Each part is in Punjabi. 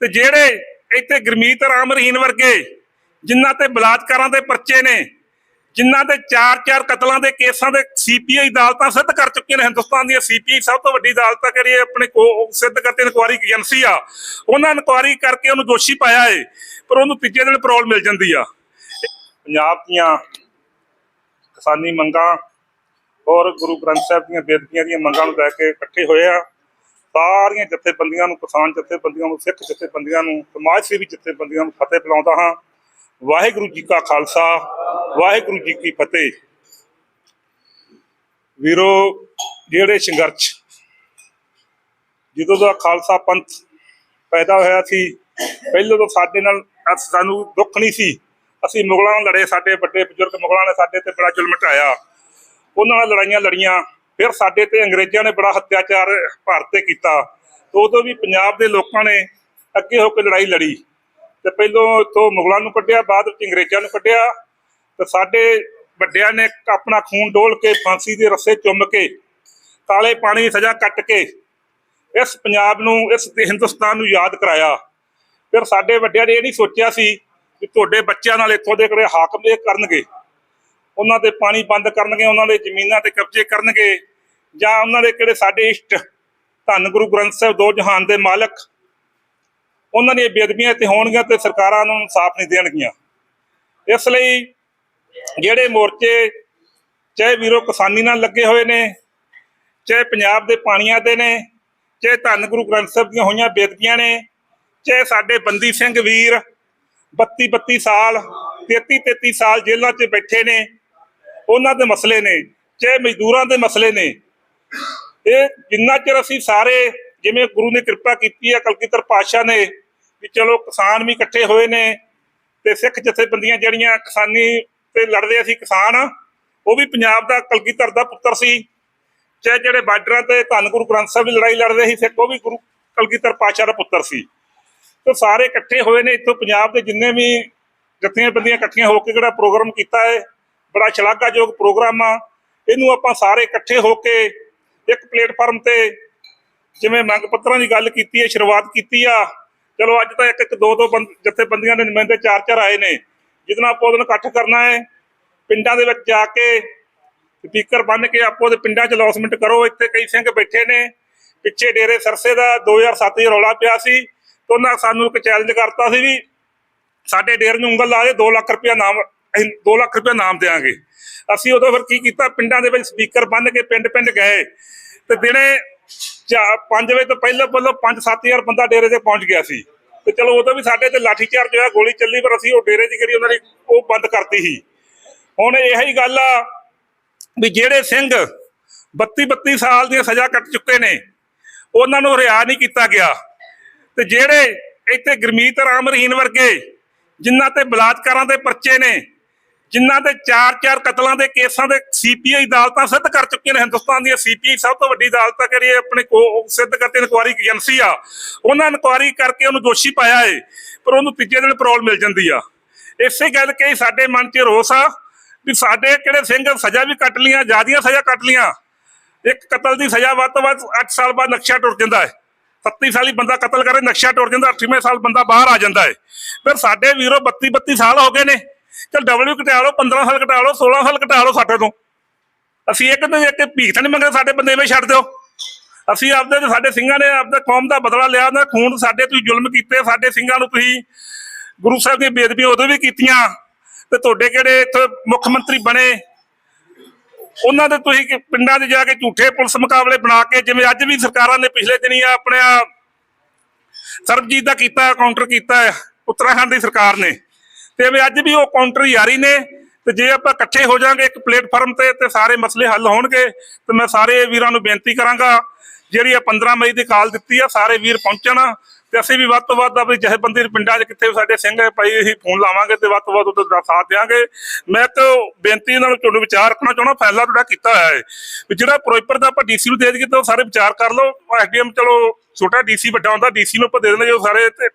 ਤੇ ਜਿਹੜੇ ਇੱਥੇ ਗੁਰਮੀਤ ਰਾਮ ਰਹੀਨ ਵਰਗੇ, ਜਿਨ੍ਹਾਂ ਤੇ ਬਲਾਤਕਾਰਾਂ ਦੇ ਪਰਚੇ ਨੇ, ਜਿਨ੍ਹਾਂ ਦੇ ਚਾਰ ਚਾਰ ਕਤਲਾਂ ਦੇ ਕੇਸਾਂ ਦੇ ਸੀਪੀਆਈ ਅਦਾਲਤਾਂ ਸਿੱਧ ਕਰ ਚੁੱਕੀਆਂ ਨੇ, ਹਿੰਦੁਸਤਾਨ ਦੀਆਂ ਸੀਪੀਆਈ ਸਭ ਤੋਂ ਵੱਡੀ ਅਦਾਲਤ ਆ ਕਰੀ ਆਪਣੇ ਕੋ ਸਿੱਧ ਕਰਤੇ ਇਨਕੁਆਰੀ ਏਜੰਸੀ ਆ। ਉਹਨਾਂ ਇਨਕੁਆਰੀ ਕਰਕੇ ਉਹਨੂੰ ਦੋਸ਼ੀ ਪਾਇਆ ਏ, ਪਰ ਉਹਨੂੰ ਤੀਜੇ ਦਿਨ ਪਰੋਲ ਮਿਲ ਜਾਂਦੀ ਆ। ਪੰਜਾਬ ਦੀਆਂ ਕਿਸਾਨੀ ਮੰਗਾਂ ਔਰ ਗੁਰੂ ਗ੍ਰੰਥ ਸਾਹਿਬ ਦੀਆਂ ਬੇਦਬੀਆਂ ਦੀਆਂ ਮੰਗਾਂ ਨੂੰ ਲੈ ਕੇ ਇਕੱਠੇ ਹੋਏ ਆ। ਸਾਰੀਆਂ ਜਥੇਬੰਦੀਆਂ ਨੂੰ, ਕਿਸਾਨ ਜਥੇਬੰਦੀਆਂ ਨੂੰ, ਸਿੱਖ ਜਥੇਬੰਦੀਆਂ ਨੂੰ, ਸਮਾਜ ਸੇਵੀ ਜਥੇਬੰਦੀਆਂ ਨੂੰ ਫਤਿਹ ਬੁਲਾਉਂਦਾ ਹਾਂ। ਵਾਹਿਗੁਰੂ ਜੀ ਕਾ ਖਾਲਸਾ, ਵਾਹਿਗੁਰੂ ਜੀ ਕੀ ਫਤਿਹ। ਵੀਰੋ, ਜਿਹੜੇ ਸੰਘਰਸ਼, ਜਦੋਂ ਦਾ ਖਾਲਸਾ ਪੰਥ ਪੈਦਾ ਹੋਇਆ ਸੀ, ਪਹਿਲਾਂ ਤਾਂ ਸਾਡੇ ਨਾਲ ਸਾਨੂੰ ਦੁੱਖ ਨਹੀਂ ਸੀ। ਅਸੀਂ ਮੁਗਲਾਂ ਨਾਲ ਲੜੇ, ਸਾਡੇ ਵੱਡੇ ਬਜ਼ੁਰਗ ਮੁਗਲਾਂ ਨੇ ਸਾਡੇ ਤੇ ਬੜਾ ਜ਼ੁਲਮ ਢਾਇਆ ਉਹਨਾਂ ਨਾਲ ਲੜਾਈਆਂ ਲੜੀਆਂ ਫਿਰ ਸਾਡੇ ਤੇ ਅੰਗਰੇਜ਼ਾਂ ਨੇ ਬੜਾ ਅਤਿਆਚਾਰ ਭਾਰਤ ਤੇ ਕੀਤਾ। ਉਦੋਂ ਵੀ ਪੰਜਾਬ ਦੇ ਲੋਕਾਂ ਨੇ ਅੱਗੇ ਹੋ ਕੇ ਲੜਾਈ ਲੜੀ। ਤੇ ਪਹਿਲੋਂ ਇੱਥੋਂ ਮੁਗਲਾਂ ਨੂੰ ਕੱਢਿਆ, ਬਾਅਦ ਵਿੱਚ ਅੰਗਰੇਜ਼ਾਂ ਨੂੰ ਕੱਢਿਆ। ਤੇ ਸਾਡੇ ਵੱਡਿਆਂ ਨੇ ਆਪਣਾ ਖੂਨ ਡੋਲ ਕੇ, ਫਾਂਸੀ ਦੇ ਰੱਸੇ ਚੁੰਮ ਕੇ, ਕਾਲੇ ਪਾਣੀ ਦੀ ਸਜ਼ਾ ਕੱਟ ਕੇ ਇਸ ਪੰਜਾਬ ਨੂੰ, ਇਸ ਹਿੰਦੁਸਤਾਨ ਨੂੰ ਯਾਦ ਕਰਾਇਆ। ਫਿਰ ਸਾਡੇ ਵੱਡਿਆਂ ਨੇ ਇਹ ਨਹੀਂ ਸੋਚਿਆ ਸੀ ਕਿ ਤੁਹਾਡੇ ਬੱਚਿਆਂ ਨਾਲ ਇੱਥੋਂ ਦੇ ਕਿਹੜੇ ਹਾਕਮ ਇਹ ਕਰਨਗੇ। ਉਹਨਾਂ 'ਤੇ ਪਾਣੀ ਬੰਦ ਕਰਨਗੇ, ਉਹਨਾਂ ਦੇ ਜ਼ਮੀਨਾਂ ਤੇ ਕਬਜ਼ੇ ਕਰਨਗੇ। ਜਾਂ ਉਹਨਾਂ ਦੇ ਕਿਹੜੇ ਸਾਡੇ ਇਸ਼ਟ ਧੰਨ ਗੁਰੂ ਗ੍ਰੰਥ ਸਾਹਿਬ ਦੋ ਜਹਾਨ ਦੇ ਮਾਲਕ, ਉਹਨਾਂ ਦੀਆਂ ਬੇਅਦਬੀਆਂ ਤੇ ਹੋਣਗੀਆਂ ਤੇ ਸਰਕਾਰਾਂ ਨੂੰ ਇਨਸਾਫ ਨਹੀਂ ਦੇਣਗੀਆਂ। ਇਸ ਲਈ ਜਿਹੜੇ ਮੋਰਚੇ ਚਾਹੇ ਵੀਰੋ ਕਿਸਾਨੀ ਨਾਲ ਲੱਗੇ ਹੋਏ ਨੇ, ਚਾਹੇ ਪੰਜਾਬ ਦੇ ਪਾਣੀਆਂ ਦੇ ਨੇ, ਚਾਹੇ ਧੰਨ ਗੁਰੂ ਗ੍ਰੰਥ ਸਾਹਿਬ ਦੀਆਂ ਹੋਈਆਂ ਬੇਦਬੀਆਂ ਨੇ, ਚਾਹੇ ਸਾਡੇ ਬੰਦੀ ਸਿੰਘ ਵੀਰ 32 32 ਸਾਲ 33 33 ਸਾਲ ਜੇਲ੍ਹਾਂ 'ਚ ਬੈਠੇ ਨੇ, ਉਹਨਾਂ ਦੇ ਮਸਲੇ ਨੇ, ਚਾਹੇ ਮਜ਼ਦੂਰਾਂ ਦੇ ਮਸਲੇ ਨੇ ਇਹ ਜਿੰਨਾ ਚਿਰ ਅਸੀਂ ਸਾਰੇ ਜਿਵੇਂ ਗੁਰੂ ਨੇ ਕਿਰਪਾ ਕੀਤੀ ਹੈ, ਕਲਗੀਧਰ ਪਾਤਸ਼ਾਹ ਨੇ ਵੀ ਚਲੋ ਕਿਸਾਨ ਵੀ ਇਕੱਠੇ ਹੋਏ ਨੇ ਤੇ ਸਿੱਖ ਜਥੇਬੰਦੀਆਂ ਜਿਹੜੀਆਂ ਕਿਸਾਨੀ ਤੇ ਲੜਦੇ ਸੀ ਕਿਸਾਨ, ਉਹ ਵੀ ਪੰਜਾਬ ਦਾ ਕਲਗੀਧਰ ਦਾ ਪੁੱਤਰ ਸੀ। ਚਾਹੇ ਜਿਹੜੇ ਬਾਰਡਰਾਂ ਤੇ ਧੰਨ ਗੁਰੂ ਗ੍ਰੰਥ ਸਾਹਿਬ ਦੀ ਲੜਾਈ ਲੜਦੇ ਸੀ ਸਿੱਖ ਉਹ ਵੀ ਗੁਰੂ ਕਲਗੀਧਰ ਪਾਤਸ਼ਾਹ ਦਾ ਪੁੱਤਰ ਸੀ। ਤੇ ਸਾਰੇ ਇਕੱਠੇ ਹੋਏ ਨੇ, ਇੱਥੋਂ ਪੰਜਾਬ ਦੇ ਜਿੰਨੇ ਵੀ ਜਥੇਬੰਦੀਆਂ ਇਕੱਠੀਆਂ ਹੋ ਕੇ ਜਿਹੜਾ ਪ੍ਰੋਗਰਾਮ ਕੀਤਾ ਹੈ, ਬੜਾ ਸ਼ਲਾਘਾਯੋਗ ਪ੍ਰੋਗਰਾਮ ਆ। ਇਹਨੂੰ ਆਪਾਂ ਸਾਰੇ ਇਕੱਠੇ ਹੋ ਕੇ ਇੱਕ ਪਲੇਟਫਾਰਮ ਤੇ ਜਿਵੇਂ ਮੰਗ ਪੱਤਰਾਂ ਦੀ ਗੱਲ ਕੀਤੀ ਹੈ, ਸ਼ੁਰੂਆਤ ਕੀਤੀ ਆ। ਚਲੋ ਅੱਜ ਤਾਂ ਇੱਕ ਇੱਕ ਦੋ ਦੋ ਜਥੇਬੰਦੀਆਂ ਦੇ ਨੁਮਾਇੰਦੇ ਚਾਰ ਚਾਰ ਆਏ ਨੇ। ਜਿਹਦੇ ਨਾਲ ਆਪਾਂ ਉਹਦੇ ਇਕੱਠ ਕਰਨਾ ਹੈ। ਪਿੰਡਾਂ ਦੇ ਵਿੱਚ ਜਾ ਕੇ ਸਪੀਕਰ ਬੰਨ ਕੇ ਆਪੋ ਦੇ ਪਿੰਡਾਂ 'ਚ ਲੌਸਮੈਂਟ ਕਰੋ। ਇੱਥੇ ਕਈ ਸਿੰਘ ਬੈਠੇ ਨੇ। ਪਿੱਛੇ ਡੇਰੇ ਸਰਸੇ ਦਾ 2007 'ਚ ਰੌਲਾ ਪਿਆ ਸੀ। ਤੇ ਉਹਨਾਂ ਸਾਨੂੰ ਇੱਕ ਚੈਲੰਜ ਕਰਤਾ ਸੀ ਵੀ ਸਾਡੇ ਡੇਰੇ ਨੂੰ ਉਂਗਲ ਲਾ ਦੇ 2 ਲੱਖ ਰੁਪਇਆ ਨਾਮ, ਅਸੀਂ 2 ਲੱਖ ਰੁਪਇਆ ਨਾਮ ਦੇਾਂਗੇ ਅਸੀਂ ਉਦੋਂ ਫਿਰ ਕੀ ਕੀਤਾ? ਪਿੰਡਾਂ ਦੇ ਵਿੱਚ ਸਪੀਕਰ ਬੰਨ ਕੇ ਪਿੰਡ ਪਿੰਡ ਗਏ। ਤੇ ਦਿਨੇ 5 ਵਜੇ ਤੋਂ ਪਹਿਲਾਂ ਪਹਿਲਾਂ 5-7000 ਬੰਦਾ ਡੇਰੇ ਤੇ ਪਹੁੰਚ ਗਿਆ ਸੀ। ਤੇ ਚਲੋ ਉਦੋਂ ਵੀ ਸਾਡੇ ਤੇ ਲਾਠੀ ਚਾਰਜ ਹੋਇਆ ਗੋਲੀ ਚੱਲੀ, ਪਰ ਅਸੀਂ ਉਹ ਡੇਰੇ ਦੀ ਕਰੀ ਉਹਨਾਂ ਦੀ ਉਹ ਬੰਦ ਕਰਤੀ ਸੀ। ਹੁਣ ਇਹ ਹੀ ਗੱਲ ਆ ਵੀ ਜਿਹੜੇ ਸਿੰਘ 32 32 ਸਾਲ ਦੀਆਂ ਸਜ਼ਾ ਕੱਟ ਚੁੱਕੇ ਨੇ, ਉਹਨਾਂ ਨੂੰ ਰਿਹਾ ਨਹੀਂ ਕੀਤਾ ਗਿਆ। ਤੇ ਜਿਹੜੇ ਇੱਥੇ ਗੁਰਮੀਤ ਰਾਮ ਰਹੀਨ ਵਰਗੇ ਜਿਨ੍ਹਾਂ ਤੇ ਬਲਾਤਕਾਰਾਂ ਦੇ ਪਰਚੇ ਨੇ ਜਿਨ੍ਹਾਂ ਦੇ ਚਾਰ ਚਾਰ ਕਤਲਾਂ ਦੇ ਕੇਸਾਂ ਦੇ ਸੀਪੀਆਈ ਅਦਾਲਤਾਂ ਸਿੱਧ ਕਰ ਚੁੱਕੀਆਂ ਨੇ ਹਿੰਦੁਸਤਾਨ ਦੀਆਂ ਸੀਪੀਆਈ ਸਭ ਤੋਂ ਵੱਡੀ ਅਦਾਲਤਾਂ ਆ ਕਰੀ ਆਪਣੇ ਕੋ ਸਿੱਧ ਕਰਤੇ ਇਨਕੁਆਰੀ ਏਜੰਸੀ ਆ। ਉਹਨਾਂ ਇਨਕੁਆਰੀ ਕਰਕੇ ਉਹਨੂੰ ਦੋਸ਼ੀ ਪਾਇਆ ਏ, ਪਰ ਉਹਨੂੰ ਤੀਜੇ ਦਿਨ ਪਰੋਲ ਮਿਲ ਜਾਂਦੀ ਆ। ਇਸੇ ਗੱਲ ਕਿ ਸਾਡੇ ਮਨ 'ਚ ਰੋਸ ਆ ਵੀ ਸਾਡੇ ਕਿਹੜੇ ਸਿੰਘ ਸਜ਼ਾ ਵੀ ਕੱਟ ਲੀਆਂ ਜਿਆਦੀਆਂ ਸਜ਼ਾ ਕੱਟ ਲੀਆਂ ਇੱਕ ਕਤਲ ਦੀ ਸਜ਼ਾ ਵੱਧ ਤੋਂ ਵੱਧ 8 ਸਾਲ ਬਾਅਦ ਨਕਸ਼ਾ ਟੁੱਟ ਜਾਂਦਾ ਹੈ 37 ਸਾਲੀ ਬੰਦਾ ਕਤਲ ਕਰੇ, ਨਕਸ਼ਾ ਟੁੱਟ ਜਾਂਦਾ 8ਵੇਂ ਸਾਲ ਬੰਦਾ ਬਾਹਰ ਆ ਜਾਂਦਾ ਹੈ ਫਿਰ ਸਾਡੇ ਵੀਰੋ 32 32 ਸਾਲ ਹੋ ਗਏ ਨੇ। ਚਲ ਡਬਲਯੂ ਘਟਾ ਲਓ 15 ਸਾਲ ਘਟਾ ਲਓ 16 ਸਾਲ ਘਟਾ ਲਓ ਸਾਡੇ ਤੋਂ। ਅਸੀਂ ਇੱਕ ਤੇ ਇੱਕ ਭੀਖ ਤਾਂ ਨਹੀਂ ਮੰਗਦੇ, ਸਾਡੇ ਬੰਦੇ ਵੇਂ ਛੱਡ ਦਿਓ। ਅਸੀਂ ਆਪਦੇ ਤੇ ਸਾਡੇ ਸਿੰਘਾਂ ਨੇ ਆਪਦੇ ਕੌਮ ਦਾ ਬਦਲਾ ਲਿਆ ਉਹਨਾਂ ਖੂਨ ਸਾਡੇ ਤੁਸੀਂ ਜ਼ੁਲਮ ਕੀਤੇ, ਸਾਡੇ ਸਿੰਘਾਂ ਨੂੰ ਤੁਸੀਂ ਗੁਰੂ ਸਾਹਿਬ ਦੀਆਂ ਬੇਦਬੀਆਂ ਉਦੋਂ ਵੀ ਕੀਤੀਆਂ, ਤੇ ਤੁਹਾਡੇ ਕਿਹੜੇ ਇੱਥੇ ਮੁੱਖ ਮੰਤਰੀ ਬਣੇ? ਉਹਨਾਂ ਦੇ ਤੁਸੀਂ ਪਿੰਡਾਂ 'ਚ ਜਾ ਕੇ ਝੂਠੇ ਪੁਲਿਸ ਮੁਕਾਬਲੇ ਬਣਾ ਕੇ, ਜਿਵੇਂ ਅੱਜ ਵੀ ਸਰਕਾਰਾਂ ਨੇ ਪਿਛਲੇ ਦਿਨੀ ਆਪਣੇ ਸਰਬਜੀਤ ਦਾ ਕੀਤਾ ਕਾਊਂਟਰ ਕੀਤਾ ਉੱਤਰਾਖੰਡ ਦੀ ਸਰਕਾਰ ਨੇ। ਤੇ ਵੀ ਅੱਜ ਵੀ ਉਹ ਕਾਊਂਟਰ ਯਾਰੀ ਨੇ ਤੇ ਜੇ ਆਪਾਂ ਇਕੱਠੇ ਹੋ ਜਾਾਂਗੇ ਇੱਕ ਪਲੇਟਫਾਰਮ ਤੇ ਤੇ ਸਾਰੇ ਮਸਲੇ ਹੱਲ ਹੋਣਗੇ ਤੇ ਮੈਂ ਸਾਰੇ ਵੀਰਾਂ ਨੂੰ ਬੇਨਤੀ ਕਰਾਂਗਾ ਜਿਹੜੀ ਆ 15 ਮਈ ਦੀ ਕਾਲ ਦਿੱਤੀ ਆ, ਸਾਰੇ ਵੀਰ ਪਹੁੰਚਣ ਤੇ ਅਸੀਂ ਵੀ ਵੱਧ ਤੋਂ ਵੱਧ ਆਪਣੀ ਜਥੇਬੰਦੀ ਦੇ ਪਿੰਡਾਂ 'ਚ ਕਿੱਥੇ ਵੀ ਸਾਡੇ ਸਿੰਘ ਭਾਈ ਅਸੀਂ ਫੋਨ ਲਾਵਾਂਗੇ ਤੇ ਵੱਧ ਤੋਂ ਵੱਧ ਉਹਦਾ ਸਾਥ ਦੇਵਾਂਗੇ ਮੈਂ ਤਾਂ ਬੇਨਤੀ ਨਾਲ ਤੁਹਾਨੂੰ ਵਿਚਾਰ ਕਰਨਾ ਚਾਹੁੰਦਾ, ਫੈਸਲਾ ਤੁਹਾਡਾ ਕੀਤਾ ਹੋਇਆ ਹੈ। ਵੀ ਜਿਹੜਾ ਪ੍ਰੋਪਰ ਦਾ ਆਪਾਂ ਡੀਸੀ ਨੂੰ ਦੇ ਦਈਏ ਤਾਂ ਉਹ ਸਾਰੇ ਵਿਚਾਰ ਕਰ ਲਓ। ਐਸਡੀਐਮ ਚਲੋ ਛੋਟਾ ਡੀਸੀ, ਵੱਡਾ ਹੁੰਦਾ, ਡੀਸੀ ਨੂੰ ਆਪਾਂ ਦੇ ਦਿੰਦੇ ਜੋ ਸਾਰੇ ਤੇ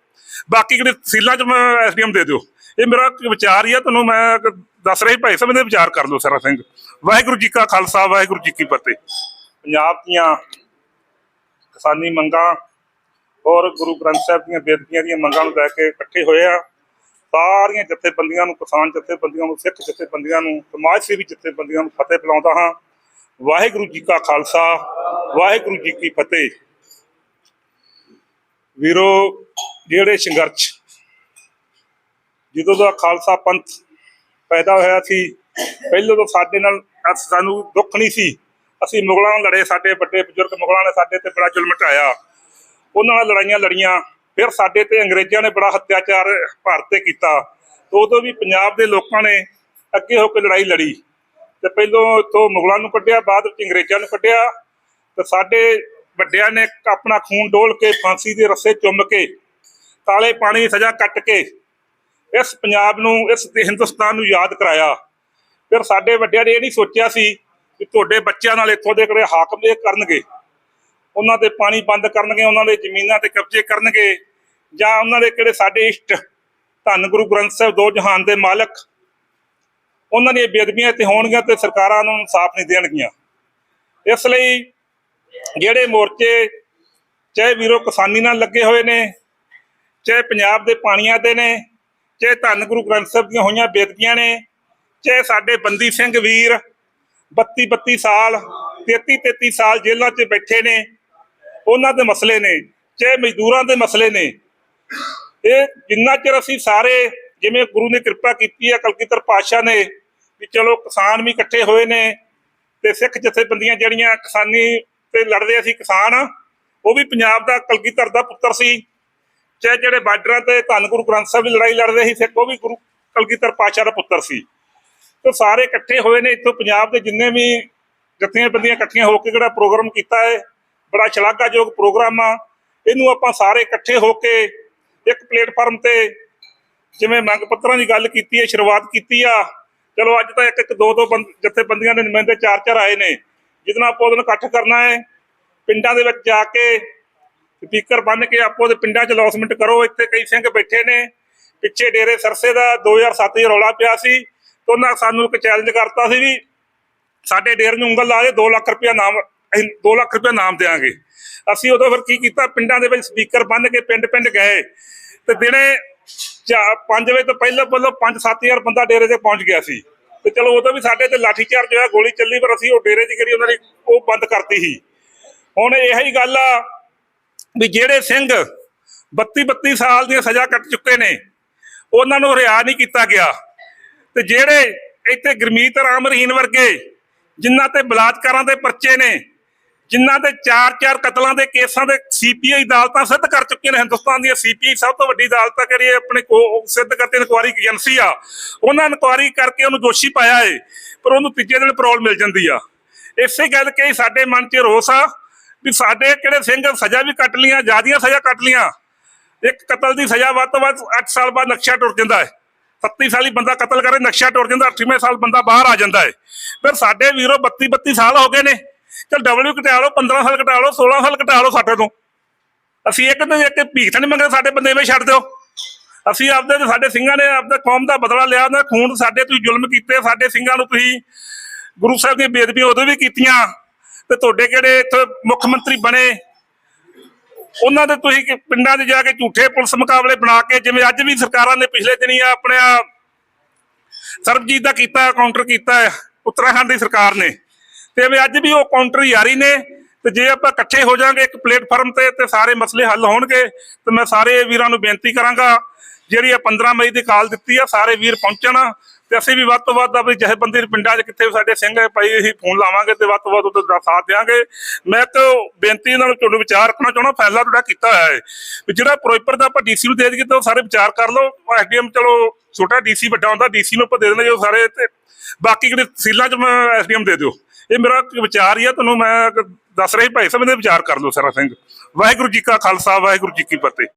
ਬਾਕੀ ਜਿਹੜੇ ਤਹਿਸੀਲਾਂ 'ਚ ਮੈਂ ਐਸਡੀਐਮ ਦੇ ਦਿਓ। ਇਹ ਮੇਰਾ ਵਿਚਾਰ ਹੀ ਆ, ਤੁਹਾਨੂੰ ਮੈਂ ਦੱਸ ਰਹੀ ਭਾਈ ਸਾਹਿਬ, ਇਹਦੇ ਵਿਚਾਰ ਕਰ ਲਓ ਸਾਰਾ ਸਿੰਘ। ਵਾਹਿਗੁਰੂ ਜੀ ਕਾ ਖਾਲਸਾ, ਵਾਹਿਗੁਰੂ ਜੀ ਕੀ ਫਤਿਹ। ਪੰਜਾਬ ਦੀਆਂ ਕਿਸਾਨੀ ਮੰਗਾਂ ਔਰ ਗੁਰੂ ਗ੍ਰੰਥ ਸਾਹਿਬ ਦੀਆਂ ਬੇਦਬੀਆਂ ਦੀਆਂ ਮੰਗਾਂ ਨੂੰ ਲੈ ਕੇ ਇਕੱਠੇ ਹੋਏ ਆ। ਸਾਰੀਆਂ ਜਥੇਬੰਦੀਆਂ ਨੂੰ, ਕਿਸਾਨ ਜਥੇਬੰਦੀਆਂ ਨੂੰ, ਸਿੱਖ ਜਥੇਬੰਦੀਆਂ ਨੂੰ, ਸਮਾਜ ਸੇਵੀ ਜਥੇਬੰਦੀਆਂ ਨੂੰ ਫਤਿਹ ਬੁਲਾਉਂਦਾ ਹਾਂ। ਵਾਹਿਗੁਰੂ ਜੀ ਕਾ ਖਾਲਸਾ, ਵਾਹਿਗੁਰੂ ਜੀ ਕੀ ਫਤਿਹ। ਵੀਰੋ, ਜਿਹੜੇ ਸੰਘਰਸ਼, ਜਦੋਂ ਦਾ ਖਾਲਸਾ ਪੰਥ ਪੈਦਾ ਹੋਇਆ ਸੀ, ਪਹਿਲਾਂ ਤਾਂ ਸਾਡੇ ਨਾਲ ਸਾਨੂੰ ਦੁੱਖ ਨਹੀਂ ਸੀ। ਅਸੀਂ ਮੁਗਲਾਂ ਨਾਲ ਲੜੇ, ਸਾਡੇ ਵੱਡੇ ਬਜ਼ੁਰਗ ਮੁਗਲਾਂ ਨੇ ਸਾਡੇ ਤੇ ਬੜਾ ਜ਼ੁਲਮ ਢਾਇਆ ਉਹਨਾਂ ਨਾਲ ਲੜਾਈਆਂ ਲੜੀਆਂ, ਫਿਰ ਸਾਡੇ ਤੇ ਅੰਗਰੇਜ਼ਾਂ ਨੇ ਬੜਾ ਅਤਿਆਚਾਰ ਭਾਰਤ ਤੇ ਕੀਤਾ। ਉਦੋਂ ਵੀ ਪੰਜਾਬ ਦੇ ਲੋਕਾਂ ਨੇ ਅੱਗੇ ਹੋ ਕੇ ਲੜਾਈ ਲੜੀ। ਤੇ ਪਹਿਲੋਂ ਤੋਂ ਮੁਗਲਾਂ ਨੂੰ ਕੱਢਿਆ, ਬਾਅਦ ਵਿੱਚ ਅੰਗਰੇਜ਼ਾਂ ਨੂੰ ਕੱਢਿਆ। ਤੇ ਸਾਡੇ ਵੱਡਿਆਂ ਨੇ ਆਪਣਾ ਖੂਨ ਡੋਲ ਕੇ, ਫਾਂਸੀ ਦੇ ਰੱਸੇ ਚੁੰਮ ਕੇ, ਤਾਲੇ ਪਾਣੀ ਦੀ ਸਜ਼ਾ ਕੱਟ ਕੇ, ਇਸ ਪੰਜਾਬ ਨੂੰ, ਇਸ ਹਿੰਦੁਸਤਾਨ ਨੂੰ ਯਾਦ ਕਰਾਇਆ। ਫਿਰ ਸਾਡੇ ਵੱਡਿਆਂ ਨੇ ਇਹ ਨਹੀਂ ਸੋਚਿਆ ਸੀ ਕਿ ਤੁਹਾਡੇ ਬੱਚਿਆਂ ਨਾਲ ਇੱਥੋਂ ਦੇ ਕਿਹੜੇ ਹਾਕਮ ਇਹ ਕਰਨਗੇ, ਉਹਨਾਂ 'ਤੇ ਪਾਣੀ ਬੰਦ ਕਰਨਗੇ, ਉਹਨਾਂ ਦੇ ਜ਼ਮੀਨਾਂ ਤੇ ਕਬਜ਼ੇ ਕਰਨਗੇ, ਜਾਂ ਉਹਨਾਂ ਦੇ ਕਿਹੜੇ ਸਾਡੇ ਇਸ਼ਟ ਧੰਨ ਗੁਰੂ ਗ੍ਰੰਥ ਸਾਹਿਬ ਦੋ ਜਹਾਨ ਦੇ ਮਾਲਕ, ਉਹਨਾਂ ਦੀਆਂ ਬੇਦਬੀਆਂ ਤੇ ਹੋਣਗੀਆਂ ਤੇ ਸਰਕਾਰਾਂ ਨੂੰ ਇਨਸਾਫ ਨਹੀਂ ਦੇਣਗੀਆਂ। ਇਸ ਲਈ ਜਿਹੜੇ ਮੋਰਚੇ ਚਾਹੇ ਵੀਰੋ ਕਿਸਾਨੀ ਨਾਲ ਲੱਗੇ ਹੋਏ ਨੇ, ਚਾਹੇ ਪੰਜਾਬ ਦੇ ਪਾਣੀਆਂ ਤੇ ਨੇ, ਚਾਹੇ ਧੰਨ ਗੁਰੂ ਗ੍ਰੰਥ ਸਾਹਿਬ ਦੀਆਂ ਹੋਈਆਂ ਬੇਦਬੀਆਂ ਨੇ, ਚਾਹੇ ਸਾਡੇ ਬੰਦੀ ਸਿੰਘ ਵੀਰ 32 32 ਸਾਲ 33 33 ਸਾਲ ਜੇਲ੍ਹਾਂ 'ਚ ਬੈਠੇ ਨੇ। ਉਹਨਾਂ ਦੇ ਮਸਲੇ ਨੇ, ਚਾਹੇ ਮਜ਼ਦੂਰਾਂ ਦੇ ਮਸਲੇ ਨੇ। ਇਹ ਜਿੰਨਾ ਚਿਰ ਅਸੀਂ ਸਾਰੇ ਜਿਵੇਂ ਗੁਰੂ ਨੇ ਕਿਰਪਾ ਕੀਤੀ ਹੈ, ਕਲਗੀਧਰ ਪਾਤਸ਼ਾਹ ਨੇ, ਵੀ ਚਲੋ ਕਿਸਾਨ ਵੀ ਇਕੱਠੇ ਹੋਏ ਨੇ ਤੇ ਸਿੱਖ ਜਥੇਬੰਦੀਆਂ ਜਿਹੜੀਆਂ ਕਿਸਾਨੀ ਤੇ ਲੜਦੇ ਸੀ ਕਿਸਾਨ ਉਹ ਵੀ ਪੰਜਾਬ ਦਾ ਕਲਗੀਧਰ ਦਾ ਪੁੱਤਰ ਸੀ। ਚਾਹੇ ਜਿਹੜੇ ਬਾਰਡਰਾਂ ਤੇ ਧੰਨ ਗੁਰੂ ਗ੍ਰੰਥ ਸਾਹਿਬ ਦੀ ਲੜਾਈ ਲੜਦੇ ਸੀ, ਸਿੱਖ ਉਹ ਵੀ ਗੁਰੂ ਕਲਗੀਧਰ ਪਾਤਸ਼ਾਹ ਦਾ ਪੁੱਤਰ ਸੀ। ਤੇ ਸਾਰੇ ਇਕੱਠੇ ਹੋਏ ਨੇ, ਇੱਥੋਂ ਪੰਜਾਬ ਦੇ ਜਿੰਨੇ ਵੀ ਜਥੇਬੰਦੀਆਂ ਇਕੱਠੀਆਂ ਹੋ ਕੇ ਜਿਹੜਾ ਪ੍ਰੋਗਰਾਮ ਕੀਤਾ ਹੈ, ਬੜਾ ਸ਼ਲਾਘਾਯੋਗ ਪ੍ਰੋਗਰਾਮ ਆ। ਇਹਨੂੰ ਆਪਾਂ ਸਾਰੇ ਇਕੱਠੇ ਹੋ ਕੇ ਇੱਕ ਪਲੇਟਫਾਰਮ ਤੇ ਜਿਵੇਂ ਮੰਗ ਪੱਤਰਾਂ ਦੀ ਗੱਲ ਕੀਤੀ ਹੈ, ਸ਼ੁਰੂਆਤ ਕੀਤੀ ਆ। ਚਲੋ ਅੱਜ ਤਾਂ ਇੱਕ ਇੱਕ ਦੋ ਦੋ ਬੰਦ- ਜਥੇਬੰਦੀਆਂ ਦੇ ਨੁਮਾਇੰਦੇ ਚਾਰ ਚਾਰ ਆਏ ਨੇ ਜਿਹਨਾਂ ਆਪਾਂ ਉਹਨੂੰ ਇਕੱਠ ਕਰਨਾ ਹੈ, ਪਿੰਡਾਂ ਦੇ ਵਿੱਚ ਜਾ ਕੇ ਸਪੀਕਰ ਬੰਨ ਕੇ ਆਪੋ ਦੇ ਪਿੰਡਾਂ 'ਚ ਲੌਸਮੈਂਟ ਕਰੋ। ਇੱਥੇ ਕਈ ਸਿੰਘ ਬੈਠੇ ਨੇ, ਪਿੱਛੇ ਡੇਰੇ ਸਰਸੇ ਦਾ 2007 'ਚ ਰੌਲਾ ਪਿਆ ਸੀ। ਤੇ ਉਹਨਾਂ ਸਾਨੂੰ ਇੱਕ ਚੈਲੰਜ ਕਰਤਾ ਸੀ ਵੀ ਸਾਡੇ ਡੇਰੇ ਨੂੰ ਉਂਗਲ ਲਾ ਦੇ 2 ਲੱਖ ਰੁਪਇਆ ਨਾਮ, ਅਸੀਂ 2 ਲੱਖ ਰੁਪਇਆ ਨਾਮ ਦੇਾਂਗੇ ਅਸੀਂ ਉਦੋਂ ਫਿਰ ਕੀ ਕੀਤਾ? ਪਿੰਡਾਂ ਦੇ ਵਿੱਚ ਸਪੀਕਰ ਬੰਨ ਕੇ ਪਿੰਡ ਪਿੰਡ ਗਏ। ਤੇ ਦਿਨੇ 5 ਵਜੇ ਤੋਂ ਪਹਿਲਾਂ ਪਹਿਲਾਂ 5-7000 ਬੰਦਾ ਡੇਰੇ ਤੇ ਪਹੁੰਚ ਗਿਆ ਸੀ। ਤੇ ਚਲੋ ਉਦੋਂ ਵੀ ਸਾਡੇ ਤੇ ਲਾਠੀ ਚਾਰਜ ਹੋਇਆ, ਗੋਲੀ ਚੱਲੀ, ਪਰ ਅਸੀਂ ਉਹ ਡੇਰੇ ਦੀ ਜਿਹੜੀ ਉਹਨਾਂ ਦੀ ਉਹ ਬੰਦ ਕਰਤੀ ਸੀ। ਹੁਣ ਇਹੀ ਗੱਲ ਆ ਵੀ ਜਿਹੜੇ ਸਿੰਘ 32 32 ਸਾਲ ਦੀ ਸਜ਼ਾ ਕੱਟ ਚੁੱਕੇ ਨੇ, ਉਹਨਾਂ ਨੂੰ ਰਿਆ ਨਹੀਂ ਕੀਤਾ ਗਿਆ। ਤੇ ਜਿਹੜੇ ਇੱਥੇ ਗੁਰਮੀਤ ਰਾਮ ਰਹੀਨ ਵਰਗੇ, ਜਿਨ੍ਹਾਂ ਤੇ ਬਲਾਤਕਾਰਾਂ ਦੇ ਪਰਚੇ ਨੇ, ਜਿਨ੍ਹਾਂ ਦੇ ਚਾਰ ਚਾਰ ਕਤਲਾਂ ਦੇ ਕੇਸਾਂ ਦੇ ਸੀਪੀਆਈ ਅਦਾਲਤਾਂ ਸਿੱਧ ਕਰ ਚੁੱਕੀਆਂ ਨੇ, ਹਿੰਦੁਸਤਾਨ ਦੀਆਂ ਸੀਪੀਆਈ ਸਭ ਤੋਂ ਵੱਡੀ ਅਦਾਲਤ ਆ ਕਰੀ ਆਪਣੇ ਕੋ ਸਿੱਧ ਕਰਤੇ, ਇਨਕੁਆਰੀ ਏਜੰਸੀ ਆ। ਉਹਨਾਂ ਇਨਕੁਆਰੀ ਕਰਕੇ ਉਹਨੂੰ ਦੋਸ਼ੀ ਪਾਇਆ ਏ, ਪਰ ਉਹਨੂੰ ਤੀਜੇ ਦਿਨ ਪਰੋਲ ਮਿਲ ਜਾਂਦੀ ਆ। ਇਸੇ ਗੱਲ ਕੇ ਸਾਡੇ ਮਨ 'ਚ ਰੋਸ ਆ ਵੀ ਸਾਡੇ ਕਿਹੜੇ ਸਿੰਘ ਸਜ਼ਾ ਵੀ ਕੱਟ ਲੀਆਂ ਜਿਆਦੀਆਂ ਸਜ਼ਾ ਕੱਟ ਲੀਆਂ ਇੱਕ ਕਤਲ ਦੀ ਸਜ਼ਾ ਵੱਧ ਤੋਂ ਵੱਧ 8 ਸਾਲ ਬਾਅਦ ਨਕਸ਼ਾ ਟੁੱਟ ਜਾਂਦਾ ਹੈ 37 ਸਾਲੀ ਬੰਦਾ ਕਤਲ ਕਰੇ ਨਕਸ਼ਾ ਟੁੱਟ ਜਾਂਦਾ 8ਵੇਂ ਸਾਲ ਬੰਦਾ ਬਾਹਰ ਆ ਜਾਂਦਾ ਹੈ। ਫਿਰ ਸਾਡੇ ਵੀਰੋ 32 32 ਸਾਲ ਹੋ ਗਏ ਨੇ। ਚਲ ਡਬਲਯੂ ਘਟਾ ਲਓ 15 ਸਾਲ ਘਟਾ ਲਓ 16 ਸਾਲ ਘਟਾ ਲਓ ਸਾਡੇ ਤੋਂ। ਅਸੀਂ ਇੱਕ ਤੇ ਇੱਕ ਭੀਖ ਤਾਂ ਨਹੀਂ ਮੰਗਦੇ, ਸਾਡੇ ਬੰਦੇ ਐਵੇਂ ਛੱਡ ਦਿਓ। ਅਸੀਂ ਆਪਦੇ ਤੇ ਸਾਡੇ ਸਿੰਘਾਂ ਨੇ ਆਪਦੇ ਕੌਮ ਦਾ ਬਦਲਾ ਲਿਆ ਉਹਨਾਂ ਖੂਨ ਸਾਡੇ ਤੁਸੀਂ ਜ਼ੁਲਮ ਕੀਤੇ, ਸਾਡੇ ਸਿੰਘਾਂ ਨੂੰ ਤੁਸੀਂ ਗੁਰੂ ਸਾਹਿਬ ਦੀਆਂ ਬੇਦਬੀਆਂ ਉਦੋਂ ਵੀ ਕੀਤੀਆਂ। ਤੇ ਤੁਹਾਡੇ ਕਿਹੜੇ ਇੱਥੇ ਮੁੱਖ ਮੰਤਰੀ ਬਣੇ? ਉਹਨਾਂ ਦੇ ਤੁਸੀਂ ਪਿੰਡਾਂ 'ਚ ਜਾ ਕੇ ਝੂਠੇ ਪੁਲਿਸ ਮੁਕਾਬਲੇ ਬਣਾ ਕੇ, ਜਿਵੇਂ ਅੱਜ ਵੀ ਸਰਕਾਰਾਂ ਨੇ ਪਿਛਲੇ ਦਿਨੀ ਆਪਣੇ ਆ ਸਰਬਜੀਤ ਦਾ ਕੀਤਾ ਕਾਊਂਟਰ ਕੀਤਾ ਉੱਤਰਾਖੰਡ ਦੀ ਸਰਕਾਰ ਨੇ। ਤੇ ਵੀ ਅੱਜ ਵੀ ਉਹ ਕਾਊਂਟਰ ਜਾਰੀ ਨੇ, ਤੇ ਜੇ ਆਪਾਂ ਇਕੱਠੇ ਹੋ ਜਾਾਂਗੇ ਇੱਕ ਪਲੇਟਫਾਰਮ ਤੇ ਤੇ ਸਾਰੇ ਮਸਲੇ ਹੱਲ ਹੋਣਗੇ, ਤੇ ਮੈਂ ਸਾਰੇ ਵੀਰਾਂ ਨੂੰ ਬੇਨਤੀ ਕਰਾਂਗਾ, ਜਿਹੜੀ ਆ 15 ਮਈ ਦੀ ਕਾਲ ਦਿੱਤੀ ਆ, ਸਾਰੇ ਵੀਰ ਪਹੁੰਚਣ ਤੇ ਅਸੀਂ ਵੀ ਵੱਧ ਤੋਂ ਵੱਧ ਆਪਣੀ ਜਥੇਬੰਦੀ ਦੇ ਪਿੰਡਾਂ 'ਚ ਕਿੱਥੇ ਵੀ ਸਾਡੇ ਸਿੰਘ ਹੈ ਭਾਈ ਅਸੀਂ ਫੋਨ ਲਾਵਾਂਗੇ ਤੇ ਵੱਧ ਤੋਂ ਵੱਧ ਉਹਦਾ ਦਾ ਸਾਥ ਦੇਵਾਂਗੇ ਮੈਂ ਇੱਕ ਬੇਨਤੀ ਇਹਨਾਂ ਨੂੰ ਤੁਹਾਨੂੰ ਵਿਚਾਰ ਰੱਖਣਾ ਚਾਹੁੰਦਾ, ਫੈਸਲਾ ਤੁਹਾਡਾ ਕੀਤਾ ਹੋਇਆ ਹੈ ਵੀ ਜਿਹੜਾ ਪ੍ਰੋਪਰ ਦਾ ਆਪਾਂ ਡੀਸੀ ਨੂੰ ਦੇ ਦਈਏ ਤਾਂ ਉਹ ਸਾਰੇ ਵਿਚਾਰ ਕਰ ਲਓ। ਐਸਡੀਐਮ ਚਲੋ ਛੋਟਾ ਡੀਸੀ ਵੱਡਾ ਹੁੰਦਾ ਡੀਸੀ ਨੂੰ ਆਪਾਂ ਦੇ ਦੇਣਾ ਜੋ ਸਾਰੇ ਤੇ ਬਾਕੀ ਜਿਹੜੇ ਤਹਿਸੀਲਾਂ 'ਚ ਮੈਂ ਐਸਡੀਐਮ ਦੇ ਦਿਓ। ਇਹ ਮੇਰਾ ਵਿਚਾਰ ਹੀ ਆ, ਤੁਹਾਨੂੰ ਮੈਂ ਦੱਸ ਰਹੀ ਭਾਈ ਸਾਹਿਬ, ਇਹਦੇ ਵਿਚਾਰ ਕਰ ਲਓ ਸਾਰਾ ਸਿੰਘ। ਵਾਹਿਗੁਰੂ ਜੀ ਕਾ ਖਾਲਸਾ, ਵਾਹਿਗੁਰੂ ਜੀ ਕੀ ਫਤਿਹ।